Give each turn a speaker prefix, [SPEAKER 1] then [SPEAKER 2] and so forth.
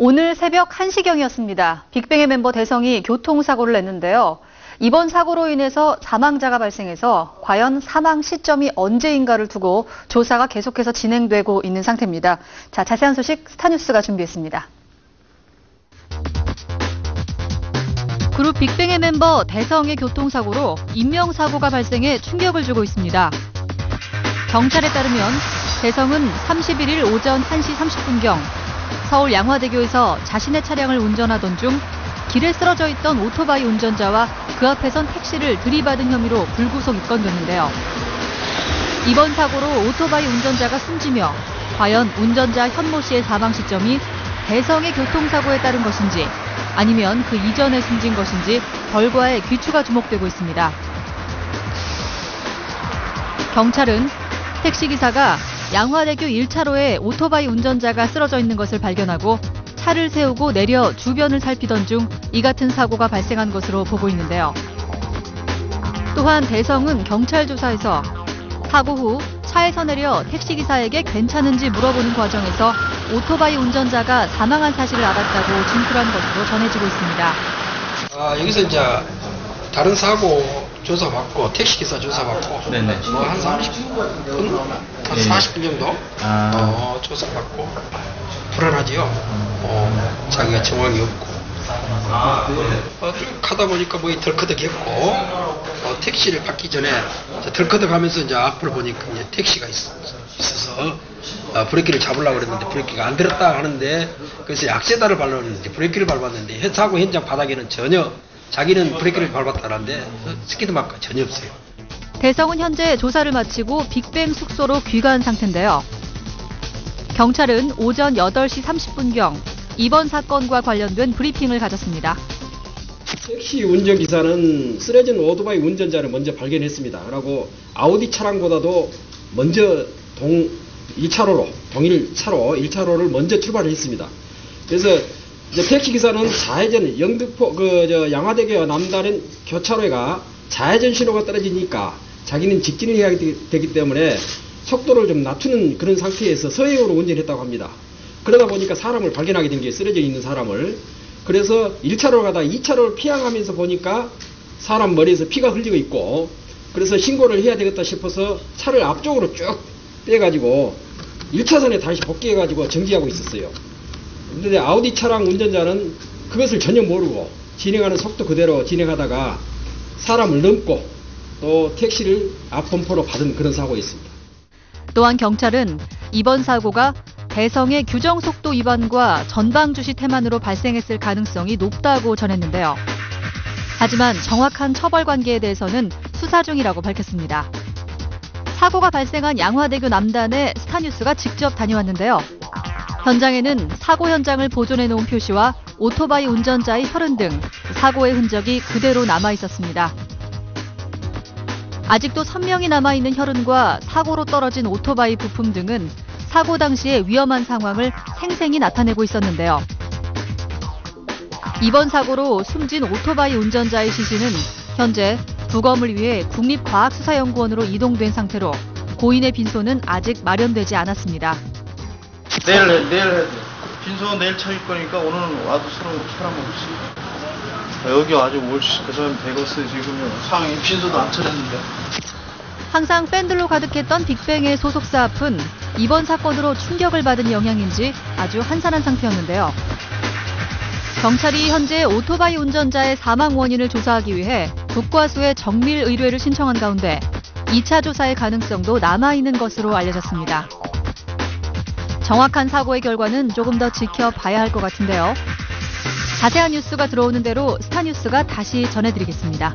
[SPEAKER 1] 오늘 새벽 1시경이었습니다. 빅뱅의 멤버 대성이 교통사고를 냈는데요. 이번 사고로 인해서 사망자가 발생해서 과연 사망 시점이 언제인가를 두고 조사가 계속해서 진행되고 있는 상태입니다. 자, 자세한 소식 스타뉴스가 준비했습니다. 그룹 빅뱅의 멤버 대성의 교통사고로 인명사고가 발생해 충격을 주고 있습니다. 경찰에 따르면 대성은 31일 오전 1시 30분경 서울 양화대교에서 자신의 차량을 운전하던 중 길에 쓰러져 있던 오토바이 운전자와 그 앞에선 택시를 들이받은 혐의로 불구속 입건됐는데요. 이번 사고로 오토바이 운전자가 숨지며 과연 운전자 현모 씨의 사망 시점이 대성의 교통사고에 따른 것인지 아니면 그 이전에 숨진 것인지 결과에 귀추가 주목되고 있습니다. 경찰은 택시기사가 양화대교 1차로에 오토바이 운전자가 쓰러져 있는 것을 발견하고 차를 세우고 내려 주변을 살피던 중 이 같은 사고가 발생한 것으로 보고 있는데요. 또한 대성은 경찰 조사에서 사고 후 차에서 내려 택시기사에게 괜찮은지 물어보는 과정에서 오토바이 운전자가 사망한 사실을 알았다고 진술한 것으로 전해지고 있습니다.
[SPEAKER 2] 아, 여기서 이제 다른 사고 조사받고 택시기사 조사받고
[SPEAKER 3] 네네.
[SPEAKER 2] 뭐한 30분? 한
[SPEAKER 3] 예.
[SPEAKER 2] 40분 정도
[SPEAKER 3] 아.
[SPEAKER 2] 어, 조사받고 불안하지요. 어, 자기가 정황이 없고 어, 쭉 하다 보니까 뭐 덜커덕했고 어, 택시를 받기 전에 덜커덕하면서 이제 앞을 보니까 이제 택시가 있, 있어서 어, 브레이크를 잡으려고 그랬는데 브레이크가 안 들었다 하는데 그래서 약세다를 밟았는데 브레이크를 밟았는데 현- 사고 현장 바닥에는 전혀 자기는 브레이크를 밟았다는데 스키드 마크가 전혀 없어요.
[SPEAKER 1] 대성은 현재 조사를 마치고 빅뱅 숙소로 귀가한 상태인데요. 경찰은 오전 8시 30분경 이번 사건과 관련된 브리핑을 가졌습니다.
[SPEAKER 4] 택시 운전기사는 쓰러진 오토바이 운전자를 먼저 발견했습니다. 그리고 아우디 차량보다도 먼저 동 2차로로 동일 차로 1차로를 먼저 출발을 했습니다. 그래서 이제 택시 기사는 좌회전 영등포 그 저 양화대교 남다른 교차로가 좌회전 신호가 떨어지니까 자기는 직진을 해야 되기, 때문에 속도를 좀 낮추는 그런 상태에서 서행으로 운전했다고 합니다. 그러다 보니까 사람을 발견하게 된 게 쓰러져 있는 사람을 그래서 1차로를 가다 2차로를 피항하면서 보니까 사람 머리에서 피가 흘리고 있고 그래서 신고를 해야 되겠다 싶어서 차를 앞쪽으로 쭉 빼가지고 1차선에 다시 복귀해가지고 정지하고 있었어요. 근데 아우디 차량 운전자는 그것을 전혀 모르고 진행하는 속도 그대로 진행하다가 사람을 넘고 또 택시를 앞범퍼로 받은 그런 사고였습니다.
[SPEAKER 1] 또한 경찰은 이번 사고가 대성의 규정 속도 위반과 전방 주시 태만으로 발생했을 가능성이 높다고 전했는데요. 하지만 정확한 처벌 관계에 대해서는 수사 중이라고 밝혔습니다. 사고가 발생한 양화대교 남단에 스타뉴스가 직접 다녀왔는데요. 현장에는 사고 현장을 보존해 놓은 표시와 오토바이 운전자의 혈흔 등 사고의 흔적이 그대로 남아 있었습니다. 아직도 선명히 남아 있는 혈흔과 사고로 떨어진 오토바이 부품 등은 사고 당시의 위험한 상황을 생생히 나타내고 있었는데요. 이번 사고로 숨진 오토바이 운전자의 시신은 현재 부검을 위해 국립과학수사연구원으로 이동된 상태로 고인의 빈소는 아직 마련되지 않았습니다.
[SPEAKER 3] 내일 해, 내일 해. 빈소 내일 차릴 거니까 오늘은 와도 서로 사람 없이. 여기 아직 올 그사람 되겠어 지금 상황이 빈소도 안 차렸는데.
[SPEAKER 1] 항상 팬들로 가득했던 빅뱅의 소속사 앞은 이번 사건으로 충격을 받은 영향인지 아주 한산한 상태였는데요. 경찰이 현재 오토바이 운전자의 사망 원인을 조사하기 위해 국과수에 정밀 의뢰를 신청한 가운데 2차 조사의 가능성도 남아있는 것으로 알려졌습니다. 정확한 사고의 결과는 조금 더 지켜봐야 할 것 같은데요. 자세한 뉴스가 들어오는 대로 스타뉴스가 다시 전해드리겠습니다.